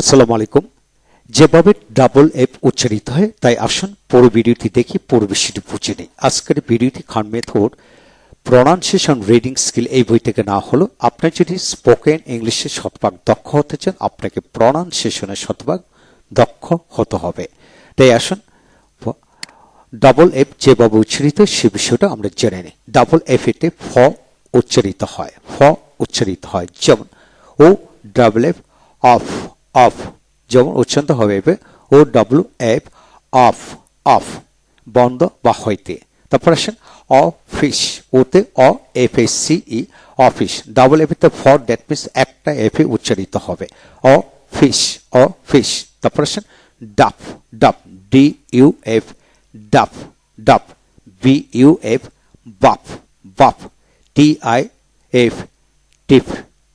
আসসালামু আলাইকুম। যেভাবে ডাবল এফ উচ্চারিত হয়, তাই আসুন পুরো ভিডিওটি দেখি পুরো বিষয়টি বুঝে নেই। আজকের ভিডিওটি Khan method pronunciation reading skill এই বই থেকে না হলো। আপনি যদি স্পোকেন ইংলিশে শতভাগ দক্ষ হতে চান, আপনাকে প্রনাউন্সিয়েশনের শতভাগ দক্ষ হতে হবে। তাই আসুন, ডাবল এফ যেভাবে উচ্চারিত সে বিষয়টা আমরা জেনে নিই। ডাবল এফ এতে ফ উচ্চারিত হয়, ফ উচ্চারিত হয়। যেমন, O double F off off যেমন উচ্চারিত হবে O W F off off বন্ধ বা হইতে। তারপর আসেন অফিস ওতে O F A C E office double F তে ফর দ্যাট মিনস একটা এফ এ উচ্চারিত হবে। অ অফিস অফিস তারপর আসেন duff duff D U F duff duff B U F buff buff T I F tiff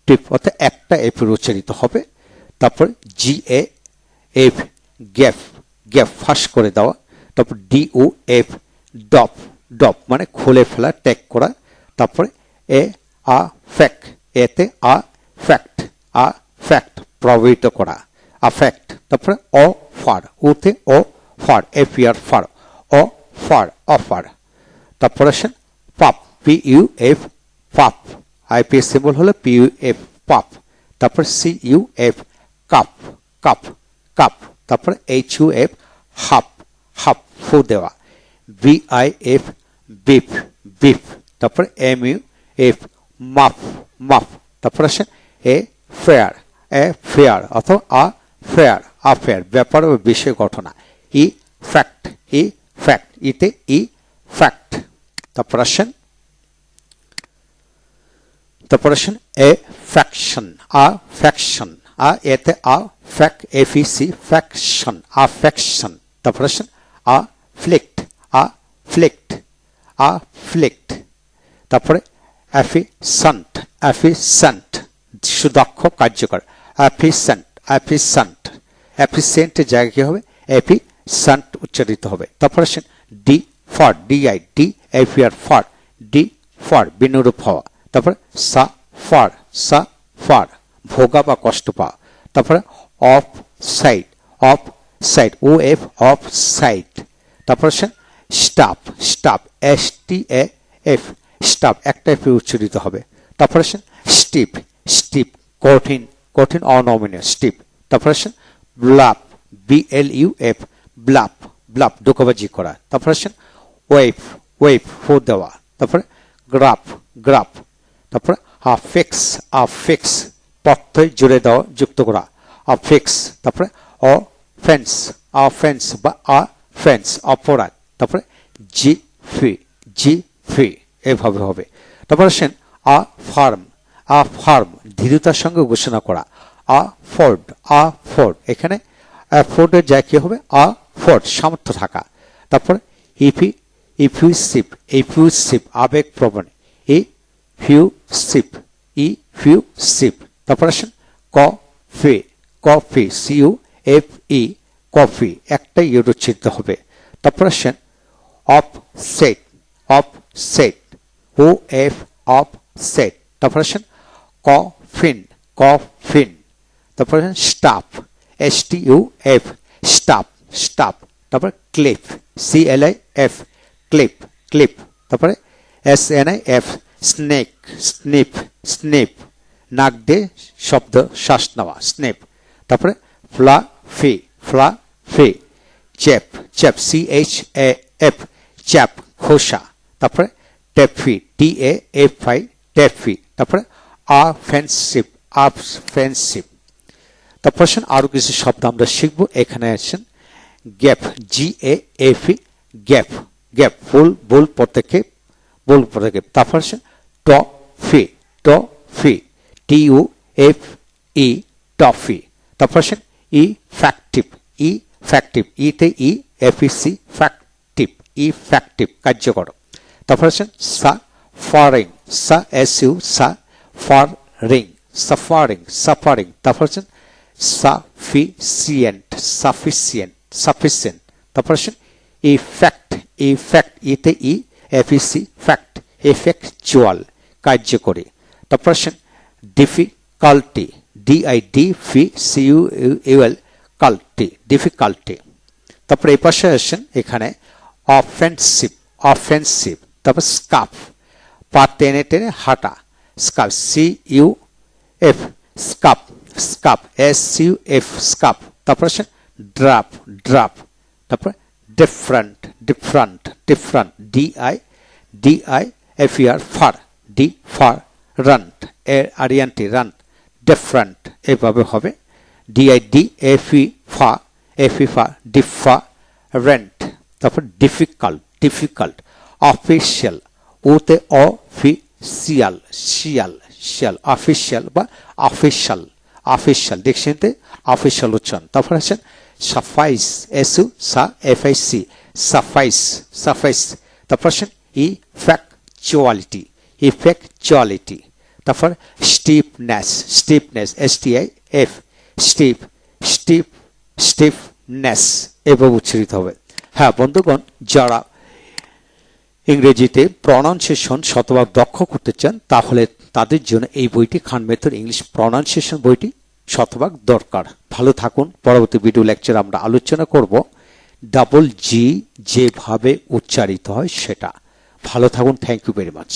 tiff অর্থাৎ একটা এফ উচ্চারিত হবে। তারপর G A F gaff gaff ফাঁস করে দেওয়া, তারপর D O F doff doff মানে খুলে ফেলা, ট্যাগ করা, তারপরে এ আ ফ্যাক এতে আ ফ্যাক্ট আ ফ্যাক্ট প্রভাবিত করা আফ্যাক্ট তারপরে অ ফার ওতে অ ফার এফ ইয়ার ফার অ ফার অফার তারপর আসেন puff P U F puff IPA symbol হলো পি ইউ এফ পাপ তারপর C U F cuff cuff cuff. তারপরে H U F huff huff ফু দেওয়া। B I F biff biff. তারপর M U F muff muff. তারপর আসেন a fair a fair অথবা আ ফেয়ার আ ফেয়ার। ব্যাপার ও বিষয় ঘটনা। Effect effect. ইতে ই ফ্যাক্ট। তারপর আসেন তারপর আসেন এ ফ্যাকশন, আ ফ্যাকশন। এতে আ, ফ্যাক এফ ই সি, ফ্যাকশন আ ফ্যাকশন তারপর আসেন আ, ফ্লিক্ট আ ফ্লিক্ট আ, ফ্লিক্ট। তারপরে অ্যাফিসান্ট অ্যাফিসান্ট সুদক্ষ, কার্যকর অ্যাফিসেন্ট অ্যাফিসান্ট অ্যাফিসেন্টের জায়গায় কি হবে? অ্যাফিসান্ট উচ্চারিত হবে। তারপর আসেন differ, D I, D এফিআর ফর, ডি ফর, বিনুরূপ হওয়া। তারপরে, সা, ফর সা, ফর। ভোগা বা কষ্ট পাওয়া তারপরে offside offside, O F, offside. তারপর আসেন staff staff, S T A F, staff, একটা এফ উচ্চারিত হবে। তারপর আসেন স্টিপ স্টিপ, কঠিন কঠিন, অনমনীয়, স্টিপ। তারপর আসেন bluff, B L U F, bluff bluff ডোকাবাজি করা। তারপর আসেন ওয়েভ ওয়েভ ফো দেওয়া। তারপরে গ্রাফ গ্রাফ। তারপরে আফেক্স আফেক্স প্রত্যয় জুড়ে দেওয়া যুক্ত করা। আফেক্স তারপরে অফেন্স অফেন্স বা আফেন্স অপরাধ, তারপরে জি ফি জি ফি এভাবে হবে। তারপর আসেন আ ফার্ম আ ফার্ম ধীরতার সঙ্গে ঘোষণা করা। আ ফোর্ড আ ফোর্ড এখানে ফোর্ডের যা কি হবে? আ ফোর্ড সামর্থ্য থাকা। তারপর ইফি ইফিউসিভ ইফিউসিভ আবেগ প্রবণ ই ফিউ সিপ ই ফিউ সিপ তারপর আসেন ক ফি coffee see you F E coffee একটা ইউর উচ্চারিত হবে। তারপর offset offset O F offset তারপর আসেন কফিন কফিন। তারপর stuff S T U F stuff stuff. তারপরে cliff C L I F cliff cliff তারপরে S N I F sniff sniff sniff নাক দিয়ে শব্দ শ্বাস নেওয়া, স্নেপ। তারপরে ফ্লা ফি ফ্লা ফি chaff chaff C H A F, chaff, খোসা। তারপরে টেফি টি এ এফ আই টেফি তারপরে আফেন্সিভ আফেন্সিভ। তারপর আসেন আরও কিছু শব্দ আমরা শিখব। এখানে আসেন gaffe, G A F E, gaffe. Gaffe ফুল বুল পদক্ষেপ বুল পদক্ষেপ তারপর আসেন, toffee toffee. T U F E toffee তারপর আসেন ই ফ্যাক্টিভ ই ফ্যাক্টিভ ইতে ই এফ ই সি ফ্যাক্টিভ ই ফ্যাক্টিভ কার্যকর। তারপর আসেন সা ফারিং সা S U suffering suffering suffering তারপর আছেন সাফিসিয়েন্ট সাফিসিয়েন্ট সাফিসিয়েন্ট তারপর আসেন ইফেক্ট ইফেক্ট ইতে ই এফিসি ফ্যাক্ট এফেক্চুয়াল কার্যকরী। তারপর আসেন ডিফিকাল্টি ডি আই ডি ফি সি ইউ ইউএল কাল্টি ডিফিকাল্টি তারপরে এই পাশে আসেন এখানে অফেন্সিভ অফেন্সিভ তারপর স্কাফ পা টেনে টেনে হাঁটা scuff C U F scuff scuff S U F scuff তারপর আসেন ড্রাপ ড্রাপ তারপর different different different D I D I F ইয়ার ফার ডি ফার রান্ট এ আরিয়ানটি রান ডিফারেন্ট এভাবে হবে। ডি আই ডি এফ ফা এফ ফা ডিফা রেন্ট তারপর ডিফিকাল্ট ডিফিকাল্ট অফিসিয়াল ওতে অফিসিয়াল শিয়াল শিয়াল অফিসিয়াল বা অফিসিয়াল অফিসিয়াল ডিকশনারিতে অফিসিয়াল উচ্চারণ। তারপর আছেন সাফাইস এসু সা F I C suffice suffice তারপর আছেন ইফেক্চুয়ালিটি ইফেক্চুয়ালিটি তারপর stiffness stiffness S T I F stiff stiff, stiffness এভাবে উচ্চারিত হবে। হ্যাঁ বন্ধুগণ, যারা ইংরেজিতে প্রনাউন্সিয়েশন শতভাগ দক্ষ করতে চান, তাহলে তাদের জন্য এই বইটি খান মেথর ইংলিশ প্রনাউন্সিয়েশন বইটি শতভাগ দরকার। ভালো থাকুন, পরবর্তী ভিডিও লেকচার আমরা আলোচনা করব ডাবল জি যেভাবে উচ্চারিত হয় সেটা। ভালো থাকুন থ্যাংক ইউ ভেরি মাচ